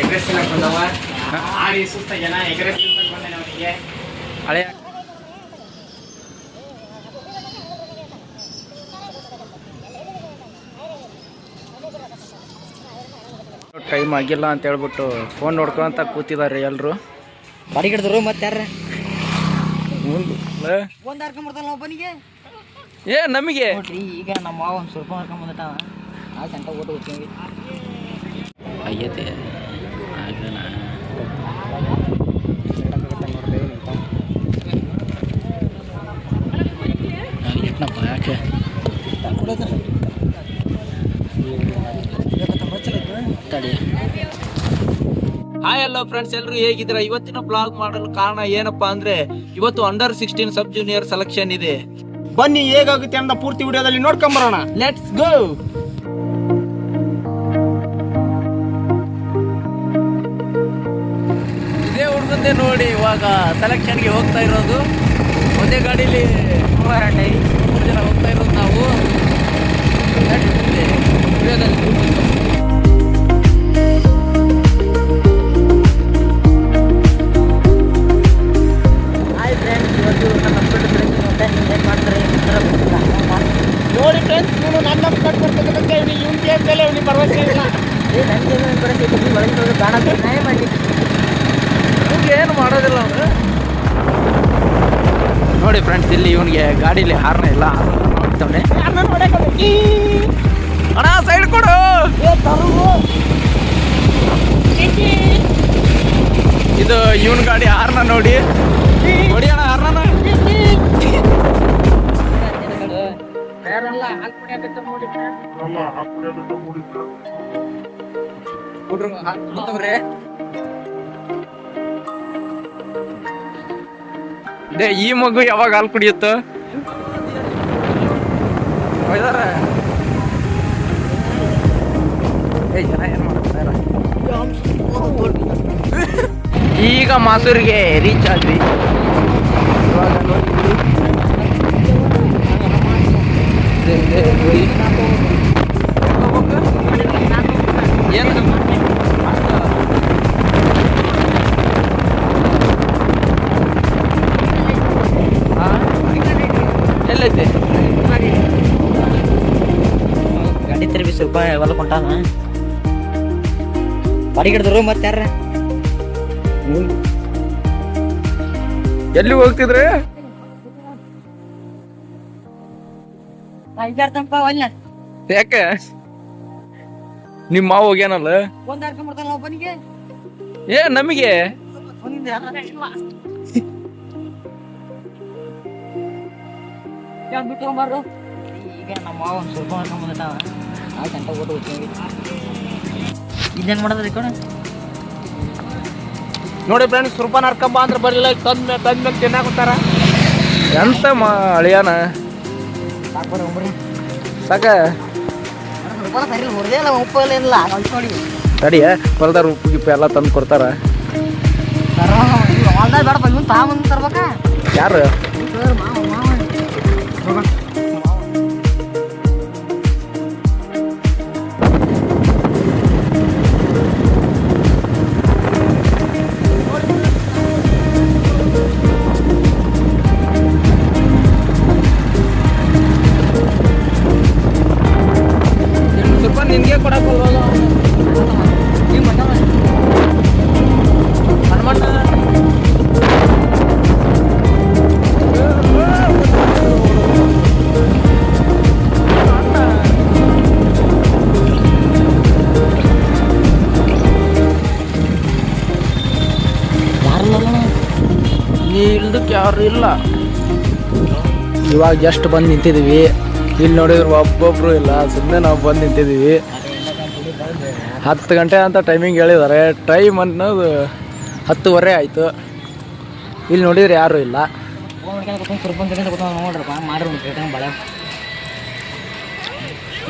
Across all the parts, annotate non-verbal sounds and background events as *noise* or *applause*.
ಎಗ್ರೆಸ್ ತಿನ್ನಕ್ ಬಂದವ. ಆಡಿ ಸುಸ್ತ ಜನ ಎಗ್ರೆಸ್ ತಿನ್ನಕ್ ಬಂದಾನೆ ಅವನಿಗೆ. ಹಳೆ ಟೈಮ್ ಆಗಿಲ್ಲ ಅಂತ ಹೇಳ್ಬಿಟ್ಟು ಫೋನ್ ನೋಡ್ಕೊಂತ ಕೂತಿದಾರೆ ಎಲ್ಲರೂ ಬಾಡಿಗೆ ಹಿಡಿದ್ರು ಮತ್ತೆ ಯಾರ ಒಂದ್ ಹರ್ಕೊಂಬರ್ತಾನ ಒಬ್ಬನಿಗೆ ಏ ನಮಗೆ. ಈಗ ನಮ್ಮ ಮಾವ ಒಂದು ಸ್ವಲ್ಪ ಹರ್ಕೊಂಬಂದಿಟ್ಟಾವ ಆ ಗಂಟೆ ಓಟ್ ಹೋಗ್ತೀವಿ ಆಗೈತೆ ಫ್ರೆಂಡ್ಸ್ ಎಲ್ಲರೂ ಹೇಗಿದ್ದೀರ? ಇವತ್ತಿನ ಬ್ಲಾಗ್ ಮಾಡಲು ಕಾರಣ ಏನಪ್ಪಾ ಅಂದ್ರೆ, ಇವತ್ತು under sixteen sub junior selection ಇದೆ. ಬನ್ನಿ, ಹೇಗಾಗುತ್ತೆ ಅಂತ ಪೂರ್ತಿ ವಿಡಿಯೋದಲ್ಲಿ ನೋಡ್ಕೊಂಬರೋಣ. ಲೆಟ್ಸ್ ಗೋ ಹುಡುಗಂದೆ ನೋಡಿ ಇವಾಗ ಸೆಲೆಕ್ಷನ್ಗೆ ಹೋಗ್ತಾ ಇರೋದು. ಒಂದೇ ಗಾಡೀಲಿ ಮೂರು ಜನ ಹೋಗ್ತಾ ಇರೋದು ನಾವು. ಬರ್ತಿದ್ದೀನಿ ಮುಂದೆ ಹಾಯ್ ಫ್ರೆಂಡ್ಸ್ ಇವತ್ತು ನನ್ನ ಫ್ರೆಂಡ್ ಫ್ರೆಂಡ್ಸ್ ಮತ್ತೆ ನೀವು ಏನು ಮಾಡ್ತಾರೆ ನೋಡಿ ಫ್ರೆಂಡ್ಸ್ ಇವನು ನನ್ನ ಕಟ್ಕೊಡ್ಬೇಕಂತ ಹೇಳಿ ಇವ್ನಿಗೆ ಬೆಲೆ ಇವ್ನಿಗೆ ಭರವಸೆ ಇಲ್ಲ. ಏ ನನಗೆ ಏನು ಬರೋಕ್ಕೆ ಒಳಗೆ ಹೋಗಿ ಕಾಣಕ್ಕೆ ನ್ಯಾಯ ಮಾಡಿ ಇವ್ನಿಗೆ ಏನು ಮಾಡೋದಿಲ್ಲ ಅವನು ನೋಡಿ ಫ್ರೆಂಡ್ಸ್ ಇಲ್ಲಿ ಇವನಿಗೆ ಗಾಡಿಲಿ ಹಾರ್ನ ಇಲ್ಲ. ನೋಡ್ತಾವನೆ. ಅಣ್ಣ ಸೈಡ್ ಕೊಡು. ಇದು ಇವನ್ ಗಾಡಿ ಹಾರ್ನ ನೋಡಿ. ನೋಡಿ ಅಣ್ಣ ಹಾರ್ನ ಹುಡ್ರು ಹಾಕ್ಬಿಡ್ತಾವ್ರೆ ಇದೇ ಈ ಮಗು ಯಾವಾಗ ಹಾಲು ಕುಡಿಯುತ್ತೋ? ಈಗ ಮಾಸೂರಿಗೆ ರೀಚ್ ಆದ್ವಿ ಇವಾಗ ನೋಡಿ. ಏನು? ಹೊಲ ಕೊಂಟಾನ. ಬಾಡಿ ಹಿಡಿದ್ರು ಮತ್ತೆ ಯಾರ ಎಲ್ಲಿ ಹೋಗ್ತಿದ್ರೆ? ಒಲ್ಲ ಯಾಕೆ? ನಿಮ್ಮ ಮಾವ ಹೋಗ್ಯಾನಲ್ಲ? ಒಂದ್ ಹರ್ಕೊಂಬರ್ತಾನ ಒಬ್ಬನಿಗೆ ಏ ನಮಗೆ? ಹೋಗ್ಬಾರ್ದು ಈಗ ನಮ್ಮ ಮಾವ ಒಂದು ಸ್ವಲ್ಪ ಹರ್ಕೊಂಬಂದಿಟ್ಟಾವ ಇದೇನು ಮಾಡೋದ್ರಿ ಕಣ ನೋಡಿ ಫ್ರೆಂಡ್ಸ್ ಸುರ್ಪಾನ್ ಹರ್ಕಂಬ ಅಂದ್ರೆ ಬರಲಿಲ್ಲ. ತಂದ್ ತಂದ್ ಮೇಲೆ ತಿನ್ನಾಕುತ್ತಾರ ಎಂತ ಮಾ ಅಳಿಯಾನ? ಸಾಕ. ರೂಪಾಯಿ ಸರಿ ಇಲ್ಲ ಉಪ್ಪು ಇಲ್ಲ. ಇಲ್ಲ ನೋಡಿ ತಡಿಯ ಹೊಲ್ದಾರ ಉಪ್ಪು ಗಿಪ್ಪು ಎಲ್ಲ ತಂದು ಕೊಡ್ತಾರ? ಯಾರು? ಇಲ್ದಕ್ಕೆ ಯಾರು ಇಲ್ಲ. ಇವಾಗ ಜಸ್ಟ್ ಬಂದು ನಿಂತಿದ್ದೀವಿ ಇಲ್ಲಿ ನೋಡಿದ್ರೆ ಒಬ್ಬೊಬ್ರು ಇಲ್ಲ ಸುಮ್ಮನೆ ನಾವು ಬಂದು ನಿಂತಿದ್ದೀವಿ ಹತ್ತು ಗಂಟೆ ಅಂತ ಟೈಮಿಂಗ್ ಹೇಳಿದ್ದಾರೆ ಟೈಮ್ ಅನ್ನೋದು ಹತ್ತುವರೆ ಆಯಿತು. ಇಲ್ಲಿ ನೋಡಿದ್ರೆ ಯಾರೂ ಇಲ್ಲ.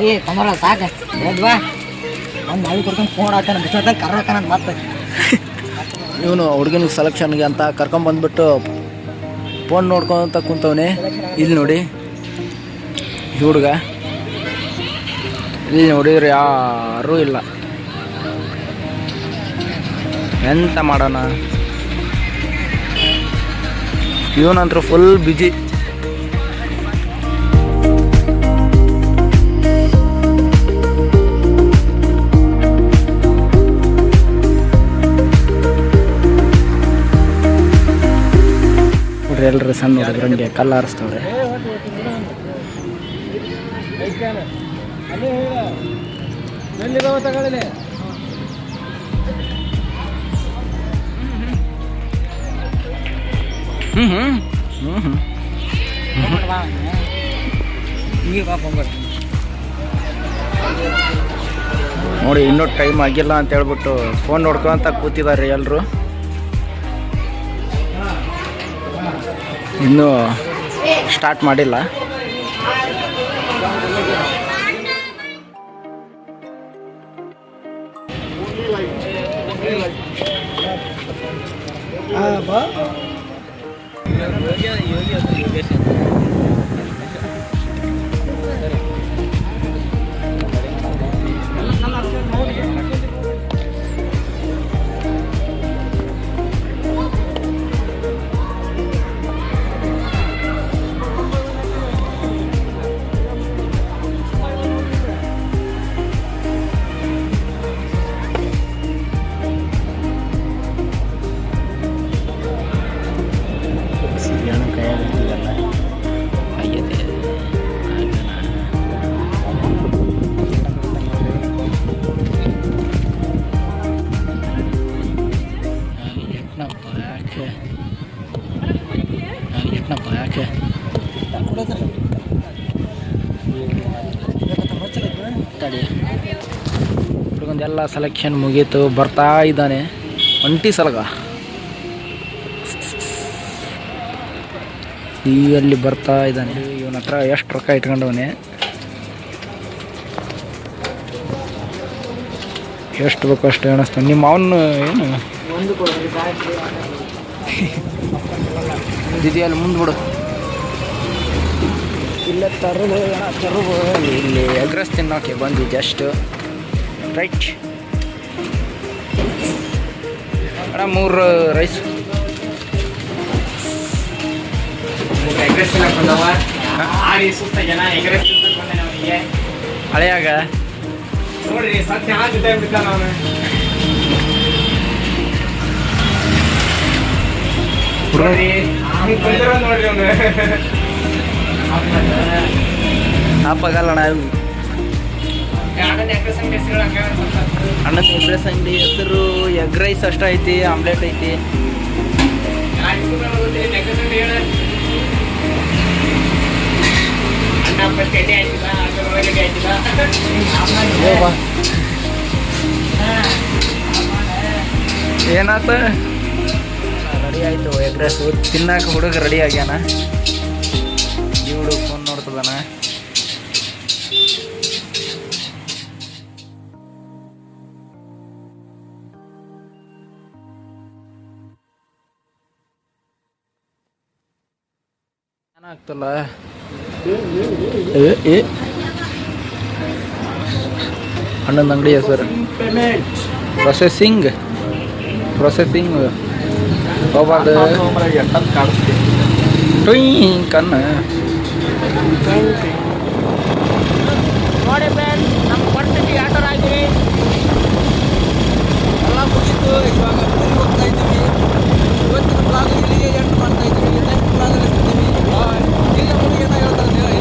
ಏ ಸಾಕು. ಎದ್ವಾ ಒಂದು ಫೋನ್ ಮತ್ತೆ ಇವನು ಹುಡುಗನ ಸೆಲೆಕ್ಷನ್ಗೆ ಅಂತ ಕರ್ಕೊಂಬಂದ್ಬಿಟ್ಟು ಫೋನ್ ನೋಡ್ಕೊಂತ ಕುಂತವನೆ. ಇಲ್ಲಿ ನೋಡಿ. ಈ ಹುಡುಗ. ಇಲ್ಲಿ ನೋಡಿದ್ರೆ ಯಾರೂ ಇಲ್ಲ. ಎಂತ ಮಾಡೋಣ? ಇವನಂತರೂ ಫುಲ್ ಬಿಜಿ ನೋಡ್ರಿ ಸಣ್ಣ ಸಣ್ಣ ಹುಡುಗರಂಗೆ ಕಲ್ಲು ಆರಿಸ್ತವ್ರೆ. ನೋಡಿ ಇನ್ನೂ ಟೈಮ್ ಆಗಿಲ್ಲ ಅಂತ ಹೇಳ್ಬಿಟ್ಟು ಫೋನ್ ನೋಡ್ಕೊಂತ ಕೂತಿದ್ದಾರೆ ಎಲ್ಲರೂ ಇನ್ನೂ ಸ್ಟಾರ್ಟ್ ಮಾಡಿಲ್ಲ. ಸಿರಿಯಾಣ ತಡಿ ಹುಡುಗಂದೆಲ್ಲ ಸೆಲೆಕ್ಷನ್ ಮುಗೀತು ಬರ್ತಾ ಇದ್ದಾನೆ. ಒಂಟಿ ಸಲಗ. ಈ ಅಲ್ಲಿ ಬರ್ತಾ ಇದ್ದಾನೆ. ಇವನ ಹತ್ರ ಎಷ್ಟು ರೊಕ್ಕ ಇಟ್ಕೊಂಡವನೆ. ಎಷ್ಟು ಬೇಕು ಅಷ್ಟು ಎಣಿಸ್ತಾನೆ. ನಿಮ್ಮ ಅವನು ಏನು? *laughs* ಮುಂದೆ ಬಿಡು. ಇಲ್ಲ ತರಲು ತರಲು ಇಲ್ಲಿ ಎಗ್ರೆಸ್ ತಿನ್ನೋಕೆ ಬಂದು ಜಸ್ಟ್ ರೈಟ್ ಅಣ್ಣ ಮೂರು ರೈಸ್ ಹಳೆಯಾಗ. ನೋಡ್ರಿ ಸತ್ಯ ಆ ಜೊತೆ ಬಿದ್ದಾನ ಅವನು. ನೋಡ್ರಿ ನೋಡ್ರಿ ಅವನು. ಹಾಪಾಗಲ್ಲ ಅಣ್ಣ ಅಣ್ಣನ ಎಗ್ರೆಸ್ ಅಂಗಡಿ ಹೆಸರು ಎಗ್ ರೈಸ್ ಅಷ್ಟ ಐತಿ ಆಮ್ಲೆಟ್ ಐತಿ. ಏನಾತ? ರೆಡಿ ಆಯ್ತು ಎಗ್ ರೈಸ್. ತಿನ್ನಾಕ ಹುಡುಗ ರೆಡಿ ಆಗ್ಯಾನ? ನೋಡ್ತದಾನ ಏನಾಗ್ತಲ್ಲ ಅಣ್ಣನ ಅಂಗಡಿ ಹೆಸರು ಪ್ರೊಸೆಸಿಂಗ್ ಪ್ರೊಸೆಸಿಂಗ್ ಹೋಗ್ಬಾರ್ದು ಟೊಯ್ ಕಣ್ಣ ನೋಡಿ ಫ್ರೆಂಡ್ ನಮ್ಮ ಕ್ವಾಂಟಿಟಿ ಆಟರ್ ಆಗಿರಿ ಎಲ್ಲ ಮುಗೀತು. ಇವಾಗ ಊರಿಗೆ ಇವತ್ತಿನ ಬ್ಲಾಗ್ ಇಲ್ಲಿಗೆ ಎಂಟು ಮಾಡ್ತಾ ಇದ್ದೀವಿ. ನೆಕ್ಸ್ಟ್ ಬ್ಲಾಗಲ್ಲಿ ಸಿಗ್ತೀವಿ ಇಲ್ಲಿ ಮುಗಿಯೋಣ ಹೇಳ್ತಾರೆ ಹೇಳಿ.